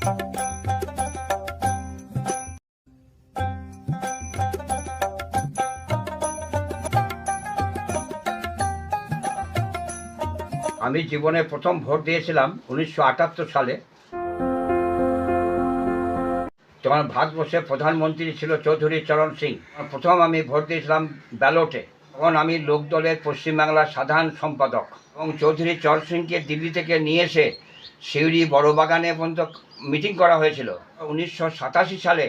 আমি জীবনে প্রথম ভোট দিয়েছিলাম উনিশশো আটাত্তর সালে। তখন ভারতবর্ষের প্রধানমন্ত্রী ছিল চৌধুরী চরণ সিং। প্রথম আমি ভোট দিয়েছিলাম ব্যালটে। তখন আমি লোকদলের পশ্চিমবাংলার সাধারণ সম্পাদক। এবং চৌধুরী চরণ সিংকে দিল্লি থেকে নিয়ে এসে সিউড়ি বড় বাগানে পর্যন্ত মিটিং করা হয়েছিল। উনিশশো সাতাশি সালে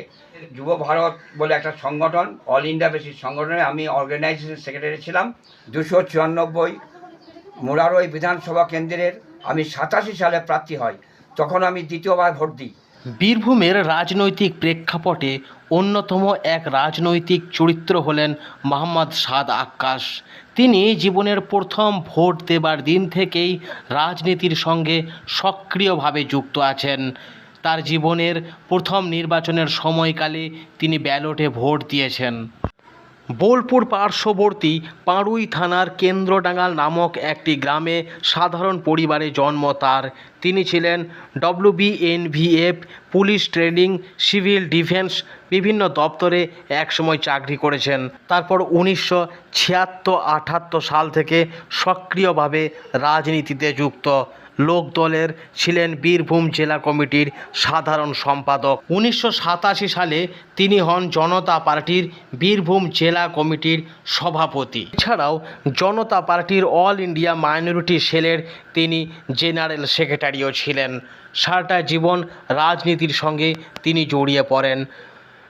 যুব ভারত বলে একটা সংগঠন অল ইন্ডিয়া বেসিস সংগঠনে আমি অর্গানাইজেশন সেক্রেটারি ছিলাম। দুশো চুরানব্বই মুরারই বিধানসভা কেন্দ্রের আমি সাতাশি সালে প্রার্থী হই তখন আমি দ্বিতীয়বার ভোট দিই। বীরভূমের রাজনৈতিক প্রেক্ষাপটে অন্যতম এক রাজনৈতিক চরিত্র হলেন মোহাম্মদ সাদ আক্কাস তিনি জীবনের প্রথম ভোট দেবার দিন থেকেই রাজনীতির সঙ্গে সক্রিয়ভাবে যুক্ত আছেন। তার জীবনের প্রথম নির্বাচনের সময়কালে তিনি ব্যালটে ভোট দিয়েছেন। বোলপুর পার্শ্ববর্তী পাড়ুই থানার কেন্দ্রডাঙ্গাল নামক একটি গ্রামে সাধারণ পরিবারে জন্ম তার। তিনি ছিলেন WBNVF police training, civil defence, বিভিন্ন দপ্তরে একসময় চাকরি করেছেন। তারপর উনিশশো ছিয়াত্তর আটাত্তর সাল থেকে সক্রিয়ভাবে রাজনীতিতে যুক্ত। লোকদলের ছিলেন বীরভূম জেলা কমিটির সাধারণ সম্পাদক। উনিশশো সাতাশি সালে তিনি হন জনতা পার্টির বীরভূম জেলা কমিটির সভাপতি। এছাড়াও জনতা পার্টির অল ইন্ডিয়া মাইনরিটি সেলের তিনি জেনারেল সেক্রেটারিও ছিলেন। সারাটা জীবন রাজনীতির সঙ্গে তিনি জড়িয়ে পড়েন।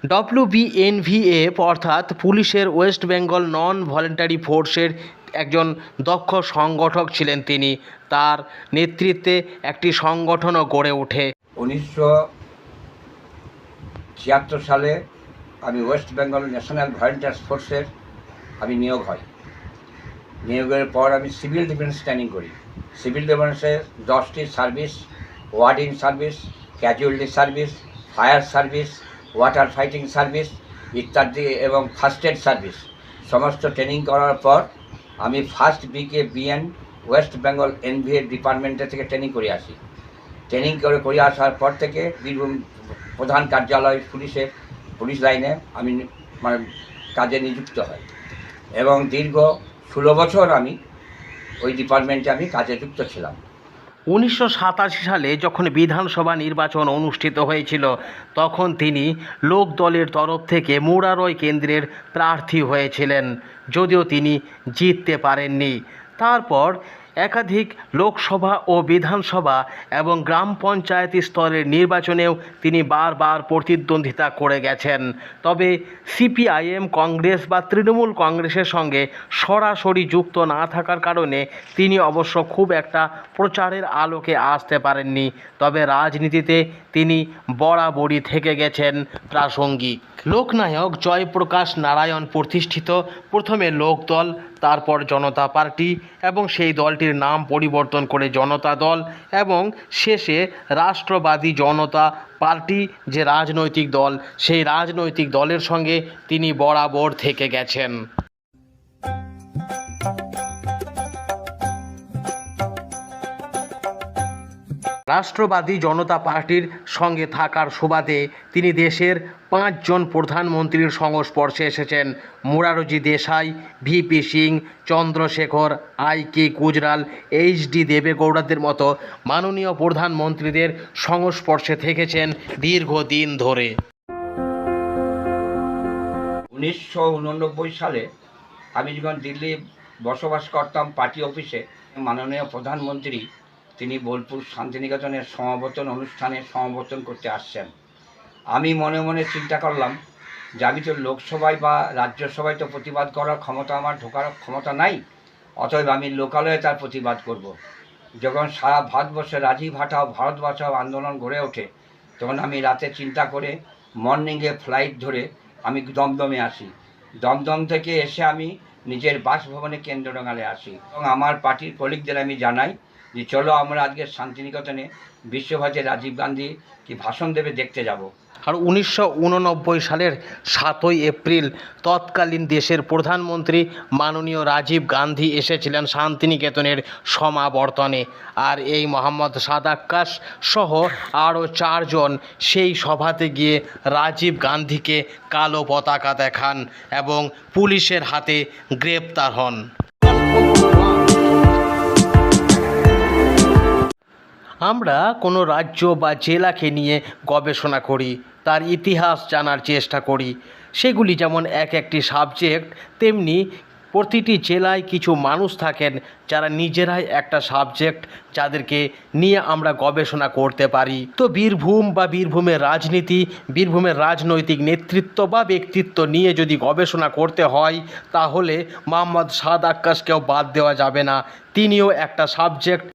ডব্লিউবিএনভিএফ অর্থাৎ পুলিশের ওয়েস্ট বেঙ্গল নন ভলেন্টারি ফোর্সের একজন দক্ষ সংগঠক ছিলেন তিনি। তার নেতৃত্বে একটি সংগঠনও গড়ে ওঠে। উনিশশো ছিয়াত্তর সালে আমি ওয়েস্ট বেঙ্গল ন্যাশনাল ভলেন্টিয়ার্স ফোর্সের আমি নিয়োগ হই নিয়োগের পর আমি সিভিল ডিফেন্স ট্রেনিং করি। সিভিল ডিফেন্সে দশটি service, wording service, casualty service, fire service, water fighting service ইত্যাদি এবং ফার্স্ট এড সার্ভিস। সমস্ত ট্রেনিং করার পর আমি ফার্স্ট বিকে বিএন ওয়েস্ট বেঙ্গল এনভিএ ডিপার্টমেন্টের থেকে ট্রেনিং করে আসি। ট্রেনিং করে করে আসার পর থেকে বীরভূম প্রধান কার্যালয়, পুলিশের, পুলিশ লাইনে আমি মানে কাজে নিযুক্ত হই এবং দীর্ঘ ষোলো বছর আমি ওই ডিপার্টমেন্টে আমি কাজে যুক্ত ছিলাম। উনিশশো সাতাশি সালে যখন বিধানসভা নির্বাচন অনুষ্ঠিত হয়েছিল, তখন তিনি লোক দলের তরফ থেকে মুরারয় কেন্দ্রের প্রার্থী হয়েছিলেন, যদিও তিনি জিততে পারেননি। তারপর একাধিক লোকসভা ও বিধানসভা এবং গ্রাম পঞ্চায়েত স্তরের নির্বাচনেও তিনি বারবার প্রতিদ্বন্দ্বিতা করে গেছেন। তবে সিপিআইএম কংগ্রেস বা তৃণমূল কংগ্রেসের সঙ্গে সরাসরি যুক্ত না থাকার কারণে তিনি অবশ্য খুব একটা প্রচারের আলোকে আসতে পারেননি। তবে রাজনীতিতে তিনি বরাবরই থেকে গেছেন প্রাসঙ্গিক। লোকনায়ক জয়প্রকাশ নারায়ণ প্রতিষ্ঠিত প্রথমে লোকদল তারপর জনতা পার্টি এবং সেই দলটির নাম পরিবর্তন করে জনতা দল এবং শেষে রাষ্ট্রবাদী জনতা পার্টি যে রাজনৈতিক দল, সেই রাজনৈতিক দলের সঙ্গে তিনি বরাবর থেকে গেছেন। রাষ্ট্রবাদী জনতা পার্টির সঙ্গে থাকার সুবাদে তিনি দেশের পাঁচজন প্রধানমন্ত্রীর সংস্পর্শে এসেছেন। Morarji Desai, VP Singh, Chandrashekhar, I K Gujral, H D দেবেগৌড়াদের মতো মাননীয় প্রধানমন্ত্রীদের সংস্পর্শে থেকেছেন দীর্ঘদিন ধরে। উনিশশো উননব্বই সালে আমি যখন দিল্লি বসবাস করতাম পার্টি অফিসে মাননীয় প্রধানমন্ত্রী তিনি বোলপুর শান্তিনিকেতনের সমাবর্তন অনুষ্ঠানে সমাবর্তন করতে আসছেন আমি মনে মনে চিন্তা করলাম যে আমি তো লোকসভায় বা রাজ্যসভায় তো প্রতিবাদ করার ক্ষমতা আমার, ঢোকার ক্ষমতা নাই, অতএব আমি লোকালয়ে তার প্রতিবাদ করব। যখন সারা ভারতবর্ষে রাজীব হাটাও ভারত বাঁচাও আন্দোলন গড়ে ওঠে, তখন আমি রাতে চিন্তা করে মর্নিংয়ে ফ্লাইট ধরে আমি দমদমে আসি দমদম থেকে এসে আমি নিজের বাসভবনে কেন্দ্রডাঙ্গালে আসি এবং আমার পার্টির কলিগদের আমি জানাই যে চলো আমরা আজকে শান্তিনিকেতনে বিশ্বভারতী রাজীব গান্ধী কি ভাষণ দেবে দেখতে যাব। আর উনিশশো উননব্বই সালের সাতই এপ্রিল তৎকালীন দেশের প্রধানমন্ত্রী মাননীয় রাজীব গান্ধী এসেছিলেন শান্তিনিকেতনের সমাবর্তনে। আর এই মোহাম্মদ সাদাক্কাস সহ আরও চারজন সেই সভাতে গিয়ে রাজীব গান্ধীকে কালো পতাকা দেখান এবং পুলিশের হাতে গ্রেপ্তার হন। আমরা কোনো রাজ্য বা জেলাকে নিয়ে গবেষণা করি, তার ইতিহাস জানার চেষ্টা করি। সেগুলি যেমন এক একটি সাবজেক্ট, তেমনি প্রতিটি জেলায় কিছু মানুষ থাকেন যারা নিজেরাই একটা সাবজেক্ট যাদেরকে নিয়ে আমরা গবেষণা করতে পারি। তো বীরভূম বা বীরভূমের রাজনীতি, বীরভূমের রাজনৈতিক নেতৃত্ব বা ব্যক্তিত্ব নিয়ে যদি গবেষণা করতে হয়, তাহলে মোহাম্মদ সাদ আক্কাসকেও বাদ দেওয়া যাবে না। তিনিও একটা সাবজেক্ট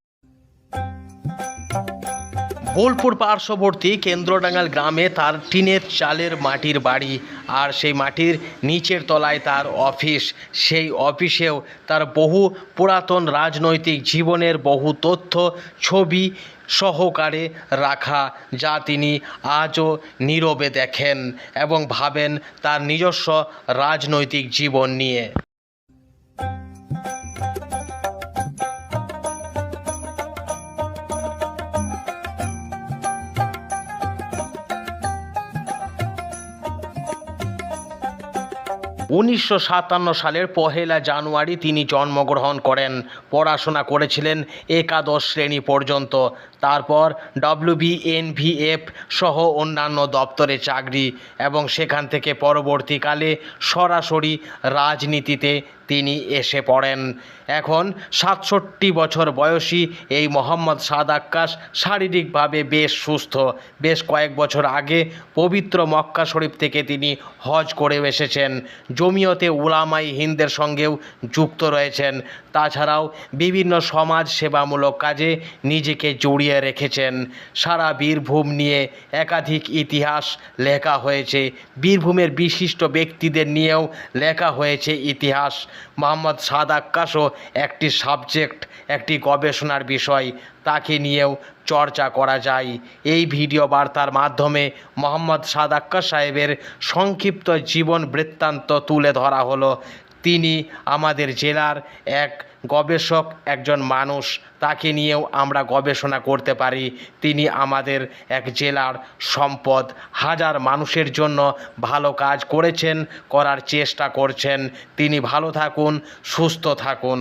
বোলপুর পার্শ্ববর্তী কেন্দ্রডাঙ্গাল গ্রামে তার টিনের চালের মাটির বাড়ি আর সেই মাটির নিচের তলায় তার অফিস। সেই অফিসেও তার বহু পুরাতন রাজনৈতিক জীবনের বহু তথ্য, ছবি সহকারে রাখা যা তিনি আজও নীরবে দেখেন এবং ভাবেন তার নিজস্ব রাজনৈতিক জীবন নিয়ে। উনিশশো সাতান্ন সালের পহেলা জানুয়ারি তিনি জন্মগ্রহণ করেন। পড়াশোনা করেছিলেন একাদশ শ্রেণি পর্যন্ত। তারপর ডব্লিউবিএনভিএফ সহ অন্যান্য দপ্তরে চাকরি এবং সেখান থেকে পরবর্তীকালে সরাসরি রাজনীতিতে তিনি এসে পড়েন। এখন সাতষট্টি বছর বয়সী এই মোহাম্মদ সাদ আক্কাস শারীরিকভাবে বেশ সুস্থ। বেশ কয়েক বছর আগে পবিত্র মক্কা শরীফ থেকে তিনি হজ করে এসেছেন। জমিয়তে উলামাই হিন্দের সঙ্গেও যুক্ত রয়েছেন। তাছাড়াও বিভিন্ন সমাজ সেবামূলক কাজে নিজেকে জড়িয়ে রেখেছেন। সারা বীরভূম নিয়ে একাধিক ইতিহাস লেখা হয়েছে। বীরভূমের বিশিষ্ট ব্যক্তিদের নিয়েও লেখা হয়েছে ইতিহাস। মোহাম্মদ সাদ আকাশও একটি সাবজেক্ট একটি গবেষণার বিষয়। তাকে নিয়েও চর্চা করা যায়। এই ভিডিও বার্তার মাধ্যমে মোহাম্মদ সাদ আকাশ সাহেবের সংক্ষিপ্ত জীবন বৃত্তান্ত তুলে ধরা হলো। তিনি আমাদের জেলার এক গবেষক, একজন মানুষ। তাকে নিয়েও আমরা গবেষণা করতে পারি। তিনি আমাদের এক জেলার সম্পদ। হাজার মানুষের জন্য ভালো কাজ করেছেন, করার চেষ্টা করছেন। তিনি ভালো থাকুন, সুস্থ থাকুন।